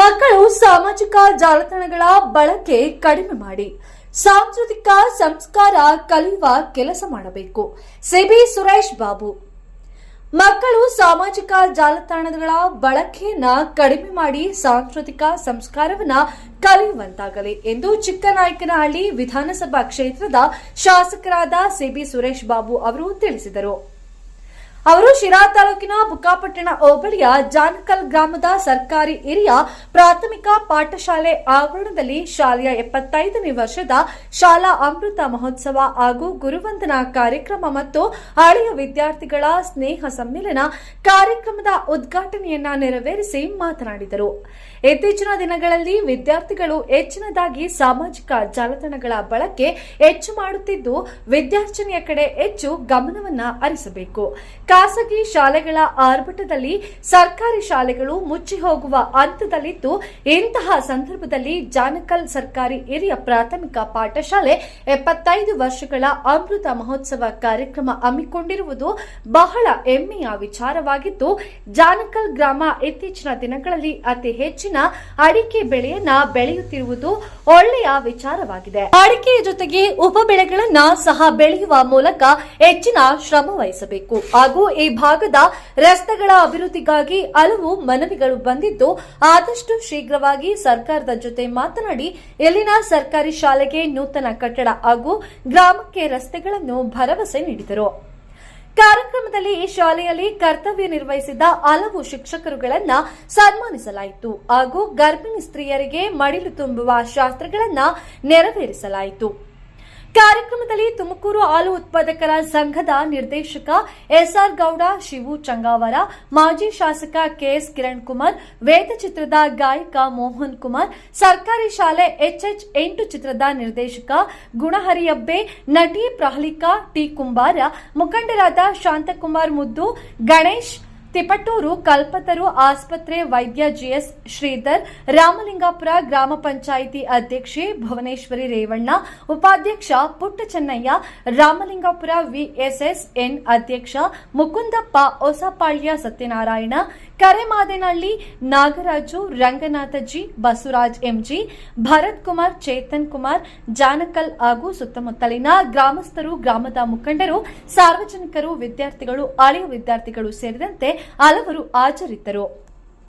ಮಕ್ಕಳು ಸಾಮಾಜಿಕ ಜಾಲತಾಣಗಳ ಬಳಕೆ ಕಡಿಮೆ ಮಾಡಿ, ಸಾಂಸ್ಕೃತಿಕ ಸಂಸ್ಕಾರ ಕಲಿಯುವ ಕೆಲಸ ಮಾಡಬೇಕು. C B Suresh Babu. ಮಕ್ಕಳು ಸಾಮಾಜಿಕ ಜಾಲತಾಣಗಳ ಬಳಕೆಯನ್ನ ಕಡಿಮೆ ಮಾಡಿ, ಸಾಂಸ್ಕೃತಿಕ ಸಂಸ್ಕಾರವನ್ನ ಕಲಿಯುವಂತಾಗಲಿ ಎಂದು ಚಿಕ್ಕನಾಯಕನಹಳ್ಳಿ ವಿಧಾನಸಭಾ ಕ್ಷೇತ್ರದ ಶಾಸಕರಾದ ಸಿಬಿ ಸುರೇಶ್ ಬಾಬು ಅವರು ತಿಳಿಸಿದರು. ಅವರು ಶಿರಾ ತಾಲೂಕಿನ ಬುಕ್ಕಾಪಟ್ಟಣ ಹೋಬಳಿಯ ಜಾನಕಲ್ ಗ್ರಾಮದ ಸರ್ಕಾರಿ ಹಿರಿಯ ಪ್ರಾಥಮಿಕ ಪಾಠಶಾಲೆ ಆವರಣದಲ್ಲಿ ಶಾಲೆಯ ಎಪ್ಪತ್ತೈದನೇ ವರ್ಷದ ಶಾಲಾ ಅಮೃತ ಮಹೋತ್ಸವ ಹಾಗೂ ಗುರುವಂದನಾ ಕಾರ್ಯಕ್ರಮ ಮತ್ತು ಹಳೆಯ ವಿದ್ಯಾರ್ಥಿಗಳ ಸ್ನೇಹ ಸಮ್ಮೇಳನ ಕಾರ್ಯಕ್ರಮದ ಉದ್ಘಾಟನೆಯನ್ನ ನೆರವೇರಿಸಿ ಮಾತನಾಡಿದರು. ಇತ್ತೀಚಿನ ದಿನಗಳಲ್ಲಿ ವಿದ್ಯಾರ್ಥಿಗಳು ಹೆಚ್ಚಿನದಾಗಿ ಸಾಮಾಜಿಕ ಜಾಲತಾಣಗಳ ಬಳಕೆ ಹೆಚ್ಚು ಮಾಡುತ್ತಿದ್ದು ವಿದ್ಯಾರ್ಜನೆಯ ಕಡೆ ಹೆಚ್ಚು ಗಮನವನ್ನ ಹರಿಸಬೇಕು. ಖಾಸಗಿ ಶಾಲೆಗಳ ಆರ್ಭಟದಲ್ಲಿ ಸರ್ಕಾರಿ ಶಾಲೆಗಳು ಮುಚ್ಚಿ ಹೋಗುವ ಹಂತದಲ್ಲಿದ್ದು, ಇಂತಹ ಸಂದರ್ಭದಲ್ಲಿ ಜಾನಕಲ್ ಸರ್ಕಾರಿ ಹಿರಿಯ ಪ್ರಾಥಮಿಕ ಪಾಠಶಾಲೆ ಎಪ್ಪತ್ತೈದು ವರ್ಷಗಳ ಅಮೃತ ಮಹೋತ್ಸವ ಕಾರ್ಯಕ್ರಮ ಹಮ್ಮಿಕೊಂಡಿರುವುದು ಬಹಳ ಹೆಮ್ಮೆಯ ವಿಚಾರವಾಗಿದ್ದು, ಜಾನಕಲ್ ಗ್ರಾಮ ಇತ್ತೀಚಿನ ದಿನಗಳಲ್ಲಿ ಅತಿ ಹೆಚ್ಚಿನ ಅಡಿಕೆ ಬೆಳೆಯನ್ನ ಬೆಳೆಯುತ್ತಿರುವುದು ಒಳ್ಳೆಯ ವಿಚಾರವಾಗಿದೆ. ಅಡಿಕೆಯ ಜೊತೆಗೆ ಉಪ ಬೆಳೆಗಳನ್ನ ಸಹ ಬೆಳೆಯುವ ಮೂಲಕ ಹೆಚ್ಚಿನ ಶ್ರಮ ವಹಿಸಬೇಕು. ಹಾಗೂ ಈ ಭಾಗದ ರಸ್ತೆಗಳ ಅಭಿವೃದ್ಧಿಗಾಗಿ ಹಲವು ಮನವಿಗಳು ಬಂದಿದ್ದು, ಆದಷ್ಟು ಶೀಘ್ರವಾಗಿ ಸರ್ಕಾರದ ಜೊತೆ ಮಾತನಾಡಿ, ಇಲ್ಲಿನ ಸರ್ಕಾರಿ ಶಾಲೆಗೆ ನೂತನ ಕಟ್ಟಡ ಹಾಗೂ ಗ್ರಾಮಕ್ಕೆ ರಸ್ತೆಗಳನ್ನು ಭರವಸೆ ನೀಡಿದರು. ಕಾರ್ಯಕ್ರಮದಲ್ಲಿ ಈ ಶಾಲೆಯಲ್ಲಿ ಕರ್ತವ್ಯ ನಿರ್ವಹಿಸಿದ ಹಲವು ಶಿಕ್ಷಕರುಗಳನ್ನು ಸನ್ಮಾನಿಸಲಾಯಿತು ಹಾಗೂ ಗರ್ಭಿಣಿ ಸ್ತ್ರೀಯರಿಗೆ ಮಡಿಲು ತುಂಬುವ ಶಾಸ್ತ್ರಗಳನ್ನ ನೆರವೇರಿಸಲಾಯಿತು. ಕಾರ್ಯಕ್ರಮದಲ್ಲಿ ತುಮಕೂರು ಹಾಲು ಉತ್ಪಾದಕರ ಸಂಘದ ನಿರ್ದೇಶಕ ಎಸ್ಆರ್ ಗೌಡ, ಶಿವು ಚಂಗಾವರ, ಮಾಜಿ ಶಾಸಕ ಕೆಎಸ್ ಕಿರಣ್ ಕುಮಾರ್ ವೇದ ಚಿತ್ರದ ಗಾಯಕ ಮೋಹನ್ ಕುಮಾರ್, ಸರ್ಕಾರಿ ಶಾಲೆ ಎಚ್ಎಚ್ ಎಂಟು ಚಿತ್ರದ ನಿರ್ದೇಶಕ ಗುಣಹರಿಯಬ್ಬೆ, ನಟಿ ಪ್ರಹ್ಲಿಕಾ ಟಿ ಕುಂಬಾರ, ಮುಖಂಡರಾದ ಶಾಂತಕುಮಾರ್ ಮುದ್ದು, ಗಣೇಶ್ ತಿಪಟೂರು ಕಲ್ಪತರು ಆಸ್ಪತ್ರೆ ವೈದ್ಯ ಜಿಎಸ್ ಶ್ರೀಧರ್, ರಾಮಲಿಂಗಾಪುರ ಗ್ರಾಮ ಪಂಚಾಯಿತಿ ಅಧ್ಯಕ್ಷೆ ಭುವನೇಶ್ವರಿ ರೇವಣ್ಣ, ಉಪಾಧ್ಯಕ್ಷ ಪುಟ್ಟಚನ್ನಯ್ಯ, ರಾಮಲಿಂಗಾಪುರ ವಿಎಸ್ಎಸ್ಎನ್ ಅಧ್ಯಕ್ಷ ಮುಕುಂದಪ್ಪ ಹೊಸಪಾಳ್ಯ ಸತ್ಯನಾರಾಯಣ, ಕರೆಮಾದೇನಹಳ್ಳಿ ನಾಗರಾಜು, ರಂಗನಾಥಜಿ, ಬಸವರಾಜ್ ಎಂಜಿ ಭರತ್ ಕುಮಾರ್ ಚೇತನ್ ಕುಮಾರ್, ಜಾನಕಲ್ ಹಾಗೂ ಸುತ್ತಮುತ್ತಲಿನ ಗ್ರಾಮಸ್ಥರು, ಗ್ರಾಮದ ಮುಖಂಡರು, ಸಾರ್ವಜನಿಕರು, ವಿದ್ಯಾರ್ಥಿಗಳು, ಹಳೆಯ ವಿದ್ಯಾರ್ಥಿಗಳು ಸೇರಿದಂತೆ ಹಲವರು ಹಾಜರಿದ್ದರು